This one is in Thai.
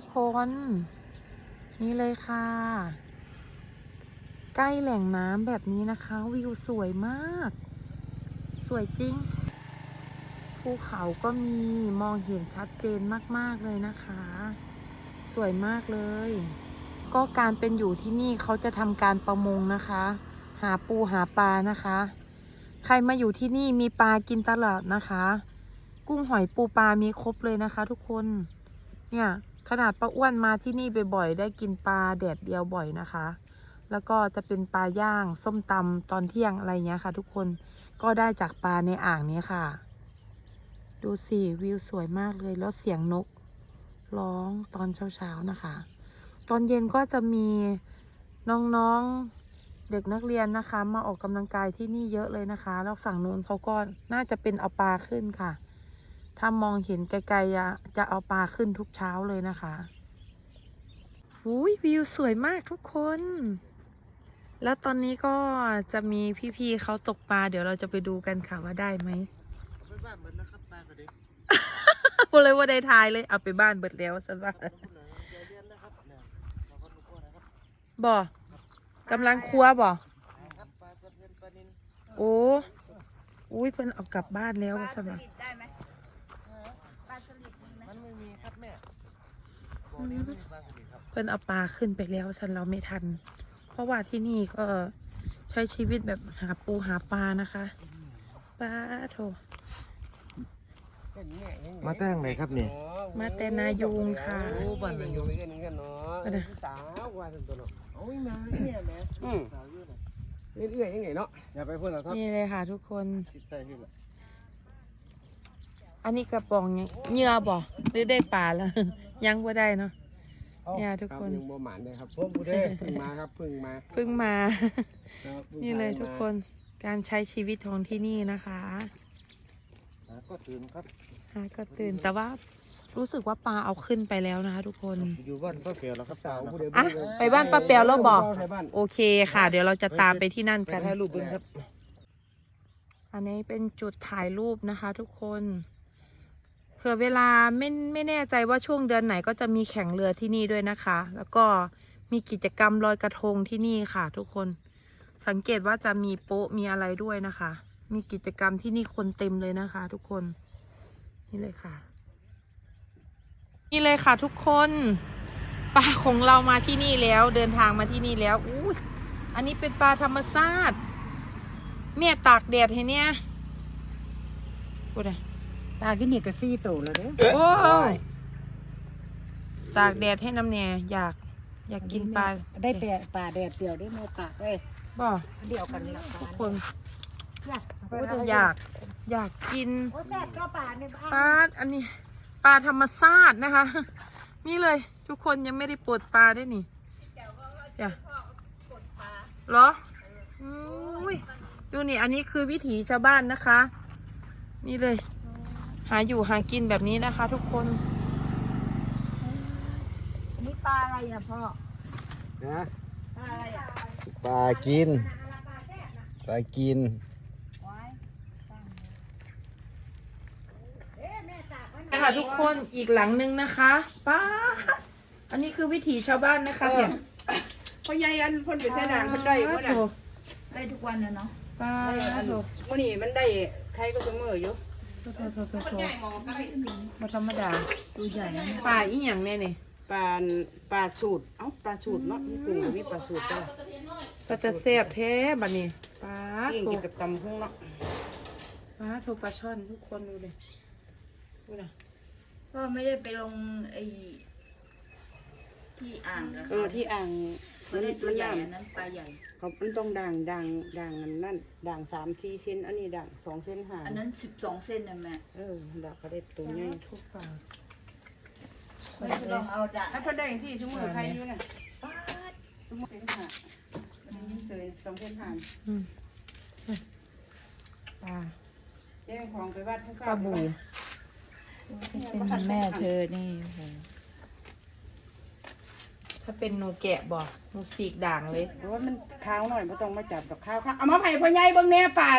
ทุกคน นี่เลยค่ะ ใกล้แหล่งน้ำแบบนี้นะคะ วิวสวยมาก สวยจริง ภูเขาก็มีมองเห็นชัดเจนมาก ๆ เลยนะคะ สวยมากเลย ก็การเป็นอยู่ที่นี่เขาจะทำการประมงนะคะ หาปูหาปลานะคะ ใครมาอยู่ที่นี่มีปลากินตลอดนะคะกุ้งหอยปูปลามีครบเลยนะคะทุกคน เนี่ย ขนาดป้าอ้วนมาที่นี่บ่อยๆได้กินปลาแดดเดียวบ่อยนะคะ แล้วก็จะเป็นปลาย่างส้มตำตอนเที่ยงอะไรเงี้ยค่ะ ทุกคนก็ได้จากปลาในอ่างนี้ค่ะ ดูสิวิวสวยมากเลยแล้วเสียงนก ร้องตอนเช้าๆนะคะ ตอนเย็นก็จะมีน้องๆเด็กนักเรียนนะคะ มาออกกำลังกายที่นี่เยอะเลยนะคะ แล้วฝั่งนู้นเขาก็น่าจะเป็นเอาปลาขึ้นค่ะ ถ้ามองเห็นไกลๆอะจะเอาปลาขึ้นทุกเช้าเลยนะคะอุ้ยวิวสวยมากทุกคน แล้วตอนนี้ก็จะมีพี่ๆเขาตกปลา เดี๋ยวเราจะไปดูกันค่ะว่าได้ไหมไปบ้านเหมือนนะครับตาก็เด็กพูดเลยว่าได้ทายเลยเอาไปบ้านเบิดแล้วซะว่าขอบคุณนะเดี๋ยวเรียนนะครับเนี่ยขอบคุณทุกคนนะครับบ่กำลังครัวบ่ครับปลาตะเพียนปลานินโอ้อุ้ยเพิ่นเอากลับบ้านแล้วว่าซะว่า เพิ่นเอาปลาขึ้นไปแล้วฉันเราไม่ทัน เพราะว่าที่นี่ก็ใช้ชีวิตแบบหาปูหาปลานะคะปลาโถมาแต่งไหนครับเนี่ยมาแต่นายูงค่ะโอ้บ้านนายกเงินเงินเนาะเอาเด้อสาวกว่าสันตัวเนาะโอ้ยมาเนี่ยแม่อืมสาวอยู่น่ะเรื่อยๆยังไงเนาะอย่าไปพูดหรอกครับนี่เลยค่ะทุกคนคิดใจพี่ละอันนี้กระป๋องยังเหงื่อบ่หรือได้ปลาแล้ว ยังบ่ได้เนาะเนี่ยทุกรับคนยังบ่หมานเลยครับผมผู้เด้เพิ่งมาครับเพิ่งมาเพิ่งมาครับพิ่งนี่เลยมาทุกคนการใช้ชีวิตของที่นี่นะคะหาก็ตื่นครับหาก็ตื่นแต่ว่ารู้สึกว่าปลาเอาขึ้นไปแล้วนะคะ ทุกคนอยู่บ้านป้าเปียวแล้วครับสาวนะผู้คเด้รับอะไปบ้านป้าแป๋วแล้วบอกไปบ้านโอเคค่ะ เดี๋ยวเราจะตามไปที่นั่นไปกันถ่ายรูปเบิ้งครับ อันนี้เป็นจุดถ่ายรูปนะคะ ทุกคน เผื่อเวลาไม่ไม่แน่ใจว่าช่วงเดือนไหนก็จะมีแข่งเรือที่นี่ด้วยนะคะ แล้วก็มีกิจกรรมลอยกระทงที่นี่ค่ะ ทุกคน สังเกตว่าจะมีโป๊ะมีอะไรด้วยนะคะ มีกิจกรรมที่นี่คนเต็มเลยนะคะ ทุกคน นี่เลยค่ะ นี่เลยค่ะ ทุกคนปลาของเรามาที่นี่แล้ว เดินทางมาที่นี่แล้วอุ้อันนี้เป็นปลาธรรมชาติเมียตากแดดให้เนี่ยพูด อะปลากินนี่ก็สี่ตัวแล้วเด้อโอ้ยตากแดดให้น้ำเนี่ยอยาก อยากกินปลาได้แต่ปลาแดดเดียวได้แม่ตากได้บ่เดียวกันละทุกคนพูดอยาก อยากกินโอ้แซ่บก็ปลาเนี่ยปลาอันนี้ ปลาธรรมชาตินะคะ นี่เลยทุกคนยังไม่ได้ปลดปลาได้วยนี่อย่าเหรออุ้ยดูนี่อันนี้คือวิถีชาวบ้านนะคะ นี่เลย หาอยู่หากินแบบนี้นะคะ ทุกคนนี่ปลาอะไรนะพ่อนะปลาอะไรอะปลากินปลากินไว้ตั้งเอ๊ะแม่ตากไว้นี่ค่ะทุกคนอีกหลังนึงนะคะป้าดอันนี้คือวิถีชาวบ้านนะคะเนี่ยพ่อใหญ่อันเพ่นไปใส่ด่างเพิ่นได้บ่น่ะโถได้ทุกวันนะเนาะป้าดโถมื้อนี้มันได้ใครก็เสมออยู่ โถโถโถโถโถมาธรรมดาตัวใหญ่ป่าอีหยังแน่เนี่ยปลาปลาสูตรเอ้าปลาสูตรเนาะมีกุ้งมีปลาสูตรจ้ะก็จะแซ่บแท้บัดนี้ป้าดเองกินกับตำพุงเนาะป้าดโถปลาช่อนทุกคนดูเลยดูนะพ่อไม่ได้ไปลงไอ้ที่อ่างเออที่อ่าง เขาได้ตัวใหญ่มันอันนั้นปลาใหญ่ เขามันต้องด่างด่างด่างอันนั่นด่างสามสี่เซนอันนี้ด่างสองเซนห้าอันนั้นสิบสองเส้นนะแม่เออด่างเขาได้ตัวใหญ่ทุกป่าไม่ลองเอาดะถ้าเพิ่นได้สี่ชั่วโมงใครอยู่น่ะชั่วโมงเซนห้าอันนี้เสยสองเซนห้าอืมปลาแย่งของไปวัดผู้ปลาบูเป็นแม่เธอนี่ ถ้าเป็นหนูแกะบ่หนูสีกด่างเลย เพราะว่ามันข้าวหน่อยไม่ต้องมาจับดอกข้าวค่ะเอามาไผ่พ่อใหญ่เบิ่งแน่ป่า